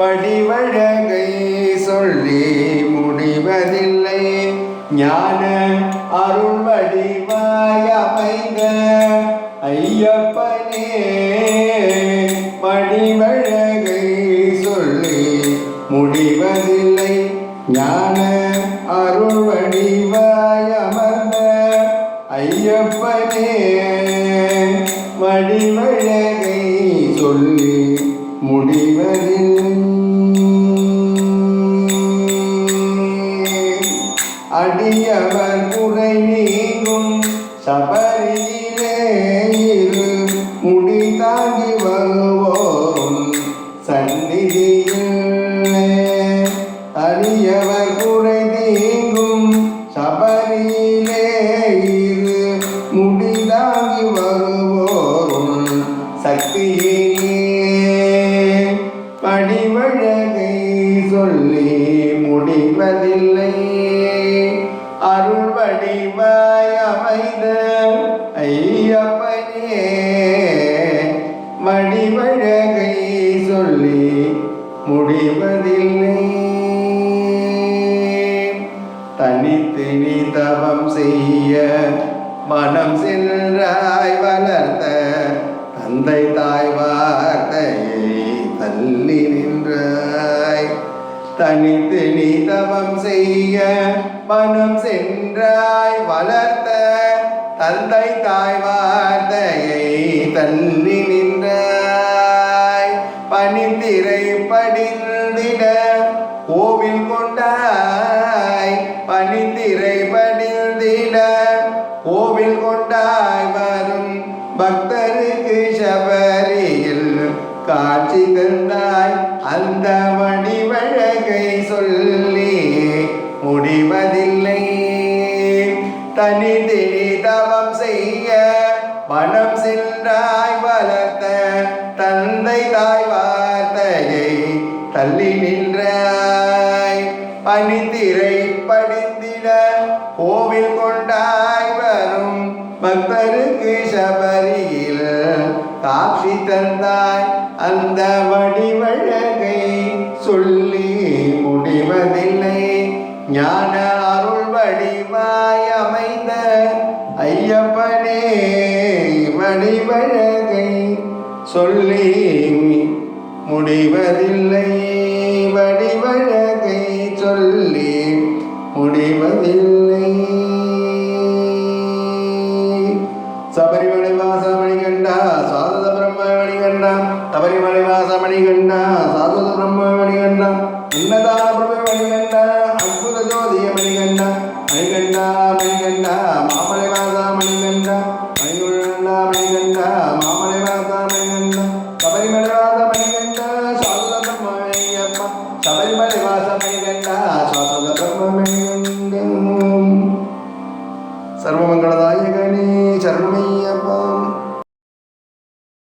வடிவழகை சொல்லி முடிவதில்லை. ஞான அருள் வடிவாய் அமைந்த ஐயப்பனே வடிவழகை சொல்லி முடிவதில்லை. ஞான அருள் வடிவாய் அமர்ந்த ஐயப்பனே வடிவழகை சொல்லி முடிவதில்லை. அடியவர் குறை நீங்கும். சபரியிலே இரு முடி தாங்கி வருவோரும் சந்நிதியில் அடியவர் குறை நீங்கும். சபரியிலே இரு முடி தாங்கி வருவோரும் சக்தியிலே படிவழகை சொல்லி முடிவதில்லை. அருள் வடிவாய் அமைந்த ஐயப்பனே வடிவழகை சொல்லி முடிவதில்லை. தனித்து நீ தவம் செய்ய மனம் சென்றாய் வளர்த்த தந்தை தாய் வார்த்தையை தள்ளி நின்ற தனித்து நீ தவம் செய்ய மனம் சென்றாய் வளர்த்த தந்தை தாய் வார்த்தையை தள்ளி நின்றாய். பனித்திரை படிந்திட கோவில் கொண்டாய். பனித்திரை படிந்திட கோவில் கொண்டாய். வரும் பக்தருக்கு சபரியில் காட்சி தந்தாய். அந்த வடிவழகை சொல்லி முடிவதில்லை. தனி திணி தவம் செய்ய மனம் சென்றாய் வளர்த்த தந்தை தாய் வார்த்தையை தள்ளி நின்றாய். பனித்திரை படிந்திட கோவில் கொண்டாய் வரும் பக்தருக்கு சபரியில் காட்சி தந்தாய் அந்த வடிவழகை சொல்லி முடிவதில்லை. ஞான அருள் வடிவாய் அமைந்த ஐயப்பனே வடிவழகை சொல்லி முடிவதில்லை. சபரிமலை வாச மணிகண்டா சாதத பிரம்ம மணிகண்டா சபரிமலை வாச மணிகண்டா சாதத பிரம்ம மணிகண்டா உன்னதான பிரபு மணிகண்டா அற்புத ஜோதிய மணிகண்டா மணிகண்டா மணிகண்டா மாமலை வாச மணிகண்டா மணிகுண்டா மணிகண்டா மாமலை வாச மணிகண்டா சபரிமலை வாச மணிகண்டா சாதத பிரம்ம மணியப்பா சபரிமலை வாச மணிகண்டா சாதத பிரம்ம மணிகண்டா